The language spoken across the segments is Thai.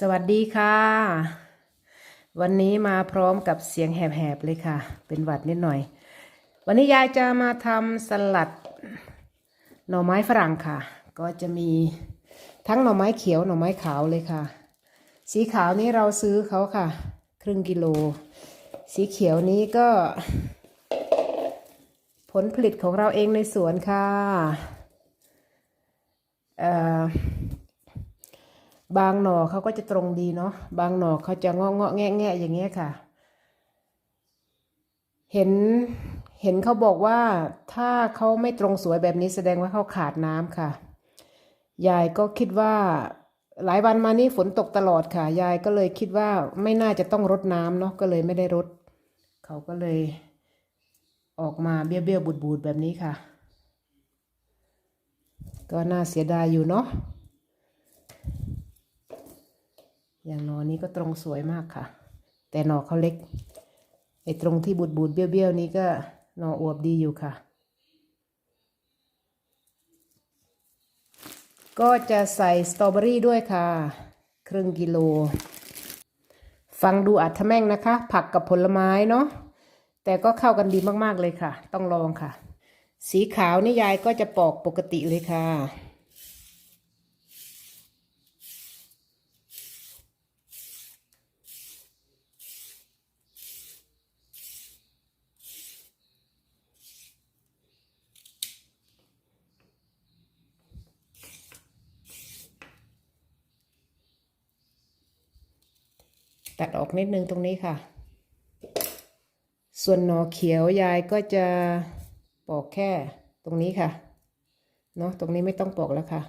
สวัสดีค่ะ วันนี้มาพร้อมกับเสียงแหบๆเลยค่ะ เป็นหวัดนิดหน่อย วันนี้ยายจะมาทำสลัดหน่อไม้ฝรั่งค่ะ ก็จะมีทั้งหน่อไม้เขียวหน่อไม้ขาวเลยค่ะ สีขาวนี้เราซื้อเขาค่ะ ครึ่งกิโล สีเขียวนี้ก็ ผลผลิตของเราเองในสวนค่ะ เอ่อ บางหน่อเขาก็จะตรงดีเนาะบางหน่อเขาจะงาะเงาะแงะแงะอย่างเงี้ยค่ะ เห็นเห็นเขาบอกว่าถ้าเขาไม่ตรงสวยแบบนี้แสดงว่าเขาขาดน้ำค่ะ ยายก็คิดว่าหลายวันมานี้ฝนตกตลอดค่ะ ยายก็เลยคิดว่าไม่น่าจะต้องรดน้ำเนาะก็เลยไม่ได้รดเขาก็เลย ออกมาเบี้ยวเบี้ยวบูดบูดแบบนี้ค่ะ ก็น่าเสียดายอยู่เนาะ อย่างหนอนี้ก็ตรงสวยมากค่ะ แต่หนอเขาเล็กไอ้ตรงที่บูดบูดๆเบี้ยวๆนี้ก็หนออวบดีอยู่ค่ะ ก็จะใส่สตรอเบอรี่ด้วยค่ะ ครึ่งกิโล ฟังดูอาจทะแม่งนะคะ ผักกับผลไม้เนาะแต่ก็เข้ากันดีมากๆเลยค่ะ ต้องลองค่ะ สีขาวนี่ยายก็จะปอกปกติเลยค่ะ ตัดออกนิดนึงตรงนี้ค่ะ ส่วนหนอเขียวยายก็จะปอกแค่ตรงนี้ค่ะ เนาะตรงนี้ไม่ต้องปอกแล้วค่ะ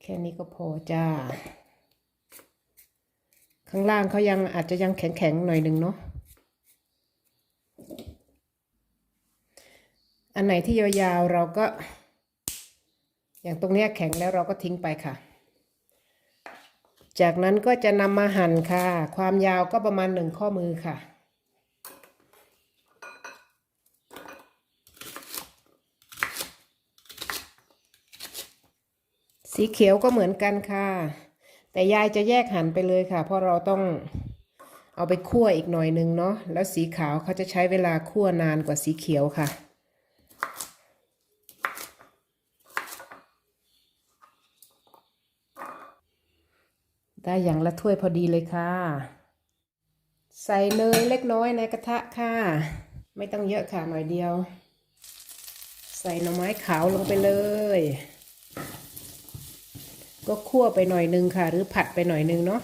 แค่นี้ก็พอจ้า ข้างล่างเขายังอาจจะยังแข็งๆหน่อยหนึ่งเนาะ อันไหนที่ยาวๆเราก็ อย่างตรงนี้แข็งแล้วเราก็ทิ้งไปค่ะ จากนั้นก็จะนำมาหั่นค่ะ ความยาวก็ประมาณหนึ่งข้อมือค่ะสีเขียวก็เหมือนกันค่ะ แต่ยายจะแยกหั่นไปเลยค่ะ เพราะเราต้องเอาไปคั่วอีกหน่อยนึงเนาะแล้วสีขาวเขาจะใช้เวลาคั่วนานกว่าสีเขียวค่ะ ได้อย่างละถ้วยพอดีเลยค่ะ ใส่เนยเล็กน้อยในกระทะค่ะ ไม่ต้องเยอะค่ะหน่อยเดียว ใส่หน่อไม้ขาวลงไปเลย ก็คั่วไปหน่อยนึงค่ะ หรือผัดไปหน่อยนึงเนาะ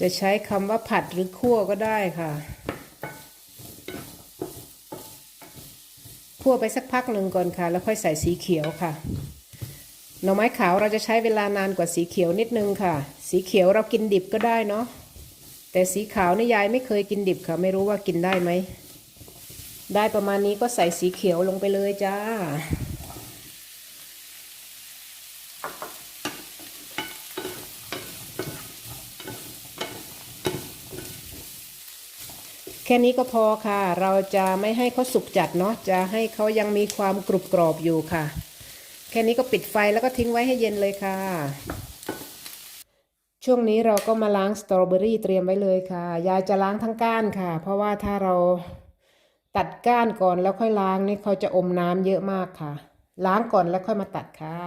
จะใช้คำว่าผัดหรือคั่วก็ได้ค่ะคั่วไปสักพักหนึ่งก่อนค่ะ แล้วค่อยใส่สีเขียวค่ะ หน่อไม้ขาวเราจะใช้เวลานานกว่าสีเขียวนิดนึงค่ะ สีเขียวเรากินดิบก็ได้เนาะแต่สีขาวนี่ยายไม่เคยกินดิบค่ะ ไม่รู้ว่ากินได้ไหมได้ประมาณนี้ก็ใส่สีเขียวลงไปเลยจ้า แค่นี้ก็พอค่ะ เราจะไม่ให้เขาสุกจัดเนาะจะให้เขายังมีความกรุบกรอบอยู่ค่ะ แค่นี้ก็ปิดไฟแล้วก็ทิ้งไว้ให้เย็นเลยค่ะ ช่วงนี้เราก็มาล้างสตรอเบอรี่เตรียมไว้เลยค่ะ ยายจะล้างทั้งก้านค่ะ เพราะว่าถ้าเราตัดก้านก่อนแล้วค่อยล้างนี่เขาจะอมน้ำเยอะมากค่ะ ล้างก่อนแล้วค่อยมาตัดค่ะ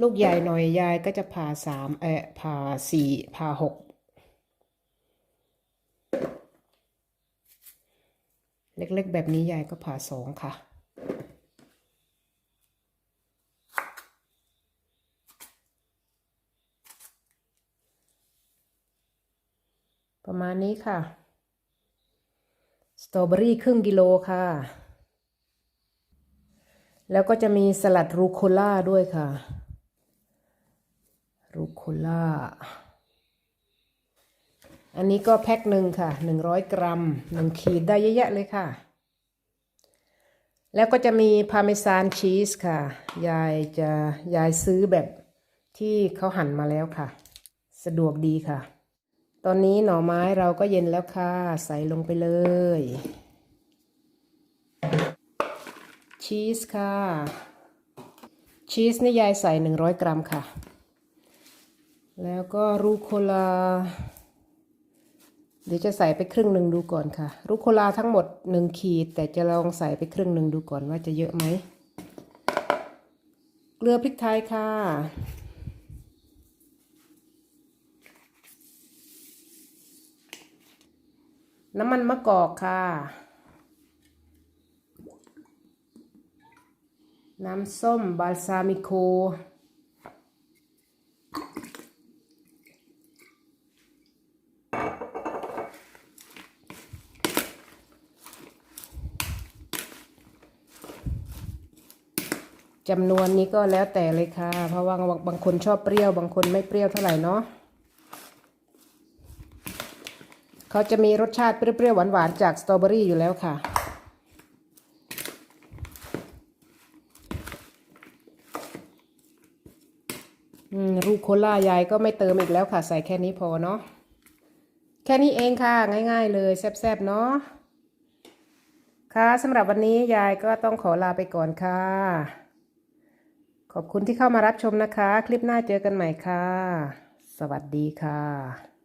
ลูกใหญ่หน่อยยายก็จะผ่าสามเออผ่าสี่ผ่าหกเล็กๆ แบบนี้ยายก็ผ่าสองค่ะ ประมาณนี้ค่ะ สตรอเบอรี่ครึ่งกิโลค่ะ แล้วก็จะมีสลัดรูโคล่าด้วยค่ะ คล่า อันนี้ก็แพ็คหนึ่งค่ะหนึ่งร้อยกรัมหนึ่งขีดได้เยอะแยะเลยค่ะ แล้วก็จะมีพาเมซานชีสค่ะ ยายจะยายซื้อแบบที่เขาหั่นมาแล้วค่ะ สะดวกดีค่ะ ตอนนี้หน่อไม้เราก็เย็นแล้วค่ะ ใส่ลงไปเลย ชีสค่ะชีสนี่ยายใส่ 100 กรัมค่ะ แล้วก็รูโคลา เดี๋ยวจะใส่ไปครึ่งหนึ่งดูก่อนค่ะ รูโคลาทั้งหมดหนึ่งขีด แต่จะลองใส่ไปครึ่งหนึ่งดูก่อนว่าจะเยอะไหม เกลือพริกไทยค่ะน้ำมันมะกอกค่ะ น้ำส้มบาลซามิโค จำนวนนี้ก็แล้วแต่เลยค่ะ เพราะว่าบางคนชอบเปรี้ยว บางคนไม่เปรี้ยวเท่าไหร่เนาะเขาจะมีรสชาติเปรี้ยวๆหวานๆจากสตรอเบอรี่อยู่แล้วค่ะรูโคล่ายายก็ไม่เติมอีกแล้วค่ะ ใส่แค่นี้พอเนาะแค่นี้เองค่ะ ง่าย ๆ เลยแซ่บๆเนาะค่ะสำหรับวันนี้ยายก็ต้องขอลาไปก่อนค่ะ ขอบคุณที่เข้ามารับชมนะคะ คลิปหน้าเจอกันใหม่ค่ะ สวัสดีค่ะ